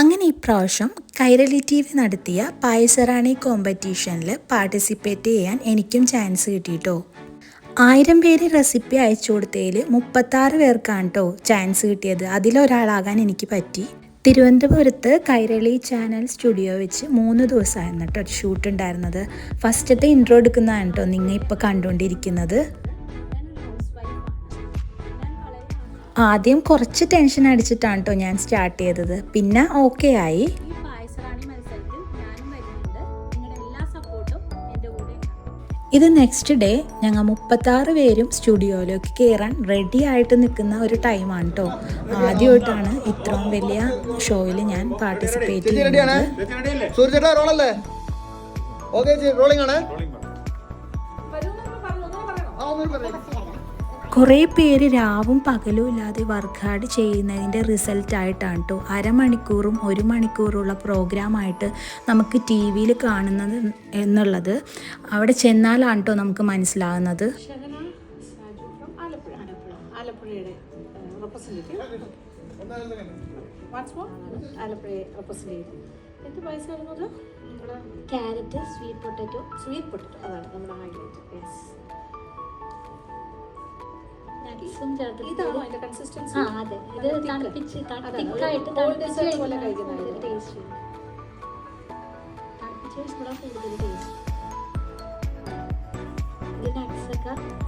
അങ്ങനെ ഇപ്രാവശ്യം Kairali T V നടത്തിയ പായസറാണി കോമ്പറ്റീഷനിൽ പാർട്ടിസിപ്പേറ്റ് ചെയ്യാൻ എനിക്കും ചാൻസ് കിട്ടിയിട്ടോ ആയിരം പേര് റെസിപ്പി അയച്ചു കൊടുത്തതിൽ മുപ്പത്താറ് പേർക്കാണ് കേട്ടോ ചാൻസ് കിട്ടിയത്. അതിലൊരാളാകാൻ എനിക്ക് പറ്റി. തിരുവനന്തപുരത്ത് കൈരളി ചാനൽ സ്റ്റുഡിയോ വെച്ച് മൂന്ന് ദിവസമായിരുന്നു കേട്ടോ ഷൂട്ട് ഉണ്ടായിരുന്നത്. ഫസ്റ്റത്തെ ഇൻട്രോ എടുക്കുന്നതാണ് കേട്ടോ നിങ്ങൾ ഇപ്പോൾ കണ്ടുകൊണ്ടിരിക്കുന്നത്. ആദ്യം കുറച്ച് ടെൻഷൻ അടിച്ചിട്ടാണ് കേട്ടോ ഞാൻ സ്റ്റാർട്ട് ചെയ്തത്. പിന്നെ ഓക്കെ ആയി. ഇത് നെക്സ്റ്റ് ഡേ ഞങ്ങൾ മുപ്പത്താറ് പേരും സ്റ്റുഡിയോയിലേക്ക് കയറാൻ റെഡി ആയിട്ട് നിൽക്കുന്ന ഒരു ടൈമാണ് കേട്ടോ ആദ്യമായിട്ടാണ് ഇത്രയും വലിയ ഷോയിൽ ഞാൻ പാർട്ടിസിപ്പേറ്റ് ചെയ്യുന്നത്. കുറേ പേര് രാവും പകലും ഇല്ലാതെ വർക്ക്ഔട്ട് ചെയ്യുന്നതിന്റെ റിസൾട്ടായിട്ടാണ് കേട്ടോ അരമണിക്കൂറും ഒരു മണിക്കൂറുള്ള പ്രോഗ്രാമായിട്ട് നമുക്ക് ടി വിയിൽ കാണുന്നത് എന്നുള്ളത് അവിടെ ചെന്നാലാണ് കേട്ടോ നമുക്ക് മനസ്സിലാകുന്നത് എന്ത് പായസമായിരുന്നു അത്? നമ്മുടെ carrot sweet potato sweet potato അതാണ് നമ്മുടെ ഹൈലൈറ്റ് യെസ് ഇതാണോ കൺസിസ്റ്റൻസി ആ അതെ. ഇത് തണുപ്പിച്ച് തിക്കായിട്ട് തണുപ്പിച്ച്. ടേസ്റ്റ് തണുപ്പിച്ച് കഴിക്കുമ്പോഴാണ് കൂടുതൽ ടേസ്റ്റ്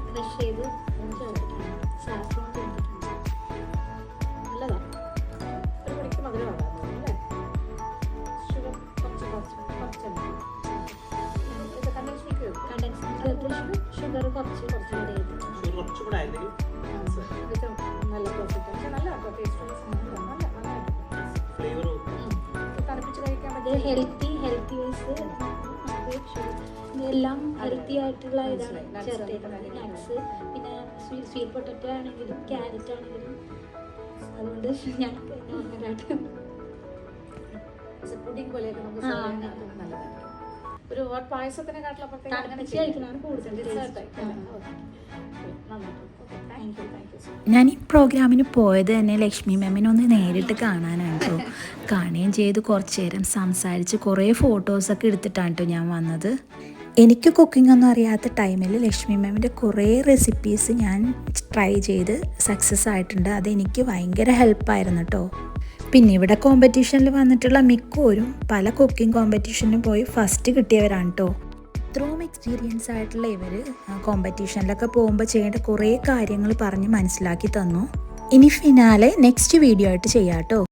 ക്രഷ് ചെയ്ത് ചേർത്തിട്ടുണ്ട്. സാഫ്രോൺ ചേർത്തിട്ടുണ്ട്. നല്ലതാണ് ഒരു മണിക്ക് ഷുഗർ കുറച്ച് കുറച്ച് കുറച്ച് ആഡ് ചെയ്തിട്ടുണ്ട് നല്ല പെർഫെക്റ്റ് പക്ഷെ നല്ല നന്നായിട്ട്. തണുപ്പിച്ച് കഴിക്കാൻ പറ്റിയ ഹെൽത്തി ഹെൽത്തി വൈസ് എല്ലാം ഹെൽത്തി ആയിട്ടുള്ള ഇതാണ്. ചേർത്തേക്കുന്നത് നട്ട്സ് പിന്നെ സ്വീറ്റ് പൊട്ടറ്റോ ആണെങ്കിലും ക്യാരറ്റ് ആണെങ്കിലും. അതുകൊണ്ട് ഞാൻ ഭയങ്കരമായിട്ട് പുഡിംഗ് പോലെയൊക്കെ നമുക്ക് ആ, ഒരു ഹോട്ട് പായസത്തിനെ അങ്ങനെ കൂടുതൽ. നന്നായിട്ട് താങ്ക് യു ഞാൻ ഈ പ്രോഗ്രാമിന് പോയത് തന്നെ ലക്ഷ്മി മാമിനെ ഒന്ന് നേരിട്ട് കാണാനാണ് കേട്ടോ കാണുകയും ചെയ്ത്. കുറച്ച് നേരം സംസാരിച്ച് കുറേ ഫോട്ടോസൊക്കെ എടുത്തിട്ടാണ് കേട്ടോ ഞാൻ വന്നത്. എനിക്ക് കുക്കിംഗ് ഒന്നും അറിയാത്ത ടൈമിൽ ലക്ഷ്മി മാമിന്റെ കുറേ റെസിപ്പീസ് ഞാൻ ട്രൈ ചെയ്ത് സക്സസ് ആയിട്ടുണ്ട്. അതെനിക്ക് ഭയങ്കര ഹെൽപ്പായിരുന്നു കേട്ടോ പിന്നെ ഇവിടെ കോമ്പറ്റീഷനിൽ വന്നിട്ടുള്ള മിക്കവരും പല കുക്കിംഗ് കോമ്പറ്റീഷനും പോയി ഫസ്റ്റ് കിട്ടിയവരാണ് കേട്ടോ ഇത്രയും എക്സ്പീരിയൻസ് ആയിട്ടുള്ള ഇവർ കോമ്പറ്റീഷനിലൊക്കെ പോകുമ്പോൾ ചെയ്യേണ്ട കുറേ കാര്യങ്ങൾ പറഞ്ഞ് മനസ്സിലാക്കി തന്നു. ഇനി ഫിനാലെ നെക്സ്റ്റ് വീഡിയോ ആയിട്ട് ചെയ്യാം കേട്ടോ